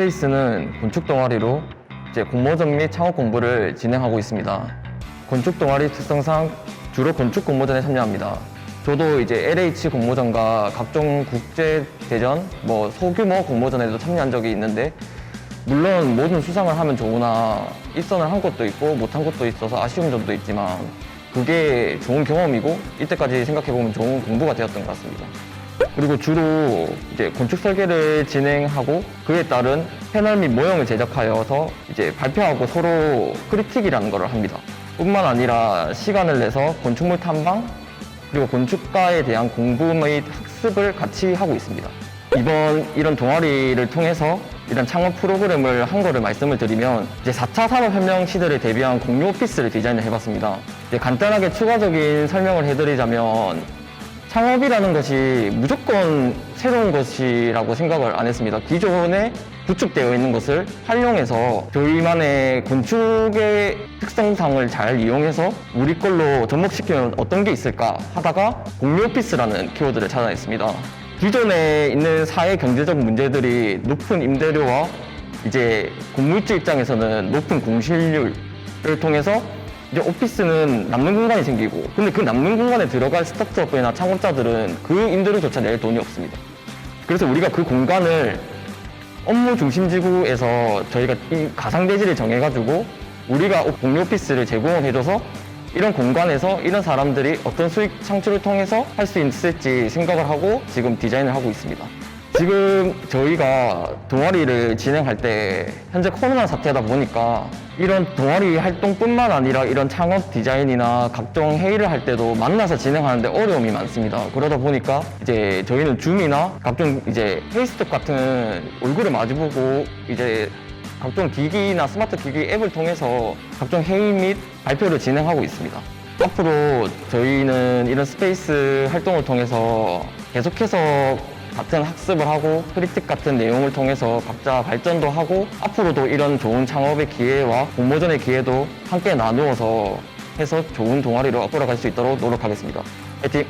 스페이스는 건축 동아리로 이제 공모전 및 창업 공부를 진행하고 있습니다. 건축 동아리 특성상 주로 건축 공모전에 참여합니다. 저도 이제 LH 공모전과 각종 국제 대전, 뭐 소규모 공모전에도 참여한 적이 있는데 물론 모든 수상을 하면 좋으나 입선을 한 곳도 있고 못한 곳도 있어서 아쉬운 점도 있지만 그게 좋은 경험이고 이때까지 생각해보면 좋은 공부가 되었던 것 같습니다. 그리고 주로 이제 건축 설계를 진행하고 그에 따른 패널 및 모형을 제작하여서 이제 발표하고 서로 크리틱이라는 것을 합니다. 뿐만 아니라 시간을 내서 건축물 탐방 그리고 건축가에 대한 공부 및 학습을 같이 하고 있습니다. 이번 이런 동아리를 통해서 이런 창업 프로그램을 한 거를 말씀을 드리면 이제 4차 산업혁명 시대를 대비한 공유 오피스를 디자인을 해봤습니다. 간단하게 추가적인 설명을 해드리자면 창업이라는 것이 무조건 새로운 것이라고 생각을 안 했습니다. 기존에 구축되어 있는 것을 활용해서 저희만의 건축의 특성상을 잘 이용해서 우리 걸로 접목시키면 어떤 게 있을까 하다가 공유 오피스라는 키워드를 찾아냈습니다. 기존에 있는 사회 경제적 문제들이 높은 임대료와 이제 건물주 입장에서는 높은 공실률을 통해서 이제 오피스는 남는 공간이 생기고 근데 그 남는 공간에 들어갈 스타트업이나 창업자들은 그 임대료조차 낼 돈이 없습니다. 그래서 우리가 그 공간을 업무 중심 지구에서 저희가 이 가상 대지를 정해가지고 우리가 공유 오피스를 제공해줘서 이런 공간에서 이런 사람들이 어떤 수익 창출을 통해서 할 수 있을지 생각을 하고 지금 디자인을 하고 있습니다. 지금 저희가 동아리를 진행할 때 현재 코로나 사태다 보니까 이런 동아리 활동뿐만 아니라 이런 창업 디자인이나 각종 회의를 할 때도 만나서 진행하는데 어려움이 많습니다. 그러다 보니까 이제 저희는 줌이나 각종 이제 페이스톡 같은 얼굴을 마주보고 이제 각종 기기나 스마트 기기 앱을 통해서 각종 회의 및 발표를 진행하고 있습니다. 앞으로 저희는 이런 스페이스 활동을 통해서 계속해서 같은 학습을 하고 크리틱 같은 내용을 통해서 각자 발전도 하고 앞으로도 이런 좋은 창업의 기회와 공모전의 기회도 함께 나누어서 해서 좋은 동아리로 앞으로 갈 수 있도록 노력하겠습니다. 화이팅!